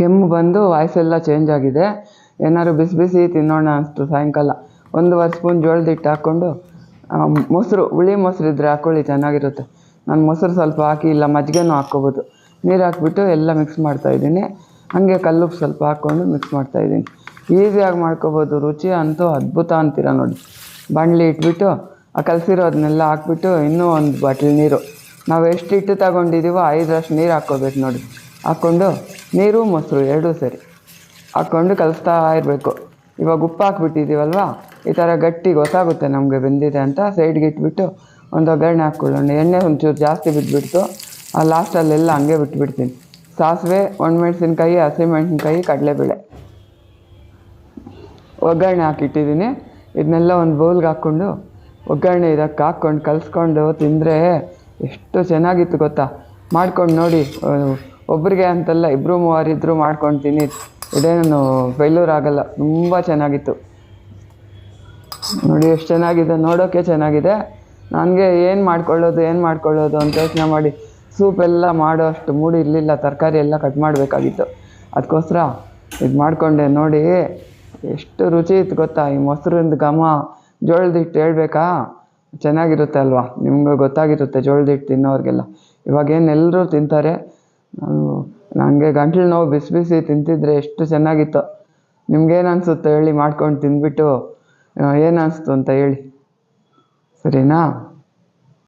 ಕೆಮ್ಮು ಬಂದು ವಾಯ್ಸೆಲ್ಲ ಚೇಂಜ್ ಆಗಿದೆ. ಏನಾದ್ರು ಬಿಸಿ ಬಿಸಿ ತಿನ್ನೋಣ ಅನಿಸ್ತು ಸಾಯಂಕಾಲ. ಒಂದೂವರೆ ಸ್ಪೂನ್ ಜೋಳದ ಹಿಟ್ಟು ಹಾಕ್ಕೊಂಡು ಮೊಸರು, ಹುಳಿ ಮೊಸರು ಇದ್ದರೆ ಹಾಕ್ಕೊಳ್ಳಿ ಚೆನ್ನಾಗಿರುತ್ತೆ. ನಾನು ಮೊಸರು ಸ್ವಲ್ಪ ಹಾಕಿ, ಇಲ್ಲ ಮಜ್ಜಿಗೆನೂ ಹಾಕ್ಕೋಬೋದು. ನೀರು ಹಾಕ್ಬಿಟ್ಟು ಎಲ್ಲ ಮಿಕ್ಸ್ ಮಾಡ್ತಾಯಿದ್ದೀನಿ ಹಾಗೆ ಕಲ್ಲುಪ್ಪು ಸ್ವಲ್ಪ ಹಾಕ್ಕೊಂಡು ಮಿಕ್ಸ್ ಮಾಡ್ತಾಯಿದ್ದೀನಿ ಈಸಿಯಾಗಿ ಮಾಡ್ಕೋಬೋದು. ರುಚಿ ಅಂತೂ ಅದ್ಭುತ ಅಂತೀರ ನೋಡಿ. ಬಾಣಲಿ ಇಟ್ಬಿಟ್ಟು, ಆ ಕಲಸಿರೋದನ್ನೆಲ್ಲ ಹಾಕ್ಬಿಟ್ಟು ಇನ್ನೂ ಒಂದು ಬಾಟ್ಲ್ ನೀರು. ನಾವು ಎಷ್ಟು ಹಿಟ್ಟು ತಗೊಂಡಿದ್ದೀವೋ ಐದರಷ್ಟು ನೀರು ಹಾಕ್ಕೋಬೇಕು ನೋಡಿ. ಹಾಕ್ಕೊಂಡು ನೀರು, ಮೊಸರು ಎರಡೂ ಸರಿ ಹಾಕ್ಕೊಂಡು ಕಲಿಸ್ತಾ ಇರಬೇಕು. ಇವಾಗ ಉಪ್ಪು ಹಾಕ್ಬಿಟ್ಟಿದ್ದೀವಲ್ವ? ಈ ಥರ ಗಟ್ಟಿ ಗೊತ್ತಾಗುತ್ತೆ ನಮಗೆ ಬೆಂದಿದೆ ಅಂತ ಸೈಡ್ಗೆ ಇಟ್ಬಿಟ್ಟು ಒಂದು ಒಗ್ಗರಣೆ ಹಾಕ್ಕೊಳ್ಳೋಣ ಎಣ್ಣೆ ಒಂಚೂರು ಜಾಸ್ತಿ ಬಿಟ್ಬಿಡ್ತು. ಆ ಲಾಸ್ಟಲ್ಲೆಲ್ಲ ಹಂಗೆ ಬಿಟ್ಬಿಡ್ತೀನಿ. ಸಾಸಿವೆ, ಒಣಮೆಣ್ಸಿನ್ಕಾಯಿ, ಹಸಿಮೆಣ್ಸಿನ್ಕಾಯಿ, ಕಡಲೆಬೇಳೆ. ಒಗ್ಗರಣೆ ಹಾಕಿಟ್ಟಿದ್ದೀನಿ. ಇದನ್ನೆಲ್ಲ ಒಂದು ಬೌಲ್ಗೆ ಹಾಕ್ಕೊಂಡು ಒಗ್ಗರಣೆ ಇದಕ್ಕೆ ಹಾಕ್ಕೊಂಡು ಕಲಿಸ್ಕೊಂಡು ತಿಂದರೆ ಎಷ್ಟು ಚೆನ್ನಾಗಿತ್ತು ಗೊತ್ತಾ? ಮಾಡ್ಕೊಂಡು ನೋಡಿ ಅಹ್, ಒಬ್ರಿಗೆ ಅಂತಲ್ಲ ಇಬ್ಬರು ಮೂವರಿದ್ದರು ಮಾಡ್ಕೊಂಡು ತಿನ್ನಿ ಇದೇನು ಫೇಲ್ಯೂರ್ ಆಗಲ್ಲ ತುಂಬ ಚೆನ್ನಾಗಿತ್ತು. ನೋಡಿ ಎಷ್ಟು ಚೆನ್ನಾಗಿದೆ. ನೋಡೋಕ್ಕೆ ಚೆನ್ನಾಗಿದೆ. ನನಗೆ ಏನು ಮಾಡ್ಕೊಳ್ಳೋದು ಏನು ಮಾಡ್ಕೊಳ್ಳೋದು ಅಂತ ಯೋಚನೆ ಮಾಡಿ ಸೂಪ್ ಎಲ್ಲ ಮಾಡೋ ಅಷ್ಟು ಮೂಡಿ ಇರಲಿಲ್ಲ. ತರಕಾರಿ ಎಲ್ಲ ಕಟ್ ಮಾಡಬೇಕಾಗಿತ್ತು. ಅದಕ್ಕೋಸ್ಕರ ಇದು ಮಾಡಿಕೊಂಡೆ. ನೋಡಿ ಎಷ್ಟು ರುಚಿ ಇತ್ತು ಗೊತ್ತಾ? ಈ ಮೊಸರಿಂದ ಘಮ. ಜೋಳದ ಹಿಟ್ಟು ಹೇಳ್ಬೇಕಾ? ಚೆನ್ನಾಗಿರುತ್ತೆ ಅಲ್ವಾ? ನಿಮ್ಗೆ ಗೊತ್ತಾಗಿರುತ್ತೆ ಜೋಳದ ಹಿಟ್ಟು ತಿನ್ನೋರಿಗೆಲ್ಲ. ಇವಾಗೇನು ಎಲ್ಲರೂ ತಿಂತಾರೆ. ನಾನು ನನಗೆ ಗಂಟ್ಲು ನೋವು ಬಿಸಿ ಬಿಸಿ ತಿಂತಿದ್ರೆ ಎಷ್ಟು ಚೆನ್ನಾಗಿತ್ತು. ನಿಮ್ಗೇನು ಅನಿಸುತ್ತೆ ಹೇಳಿ ಮಾಡ್ಕೊಂಡು ತಿಂದ್ಬಿಟ್ಟು ಏನು ಅನಿಸ್ತು ಅಂತ ಹೇಳಿ. ಸರಿನಾ?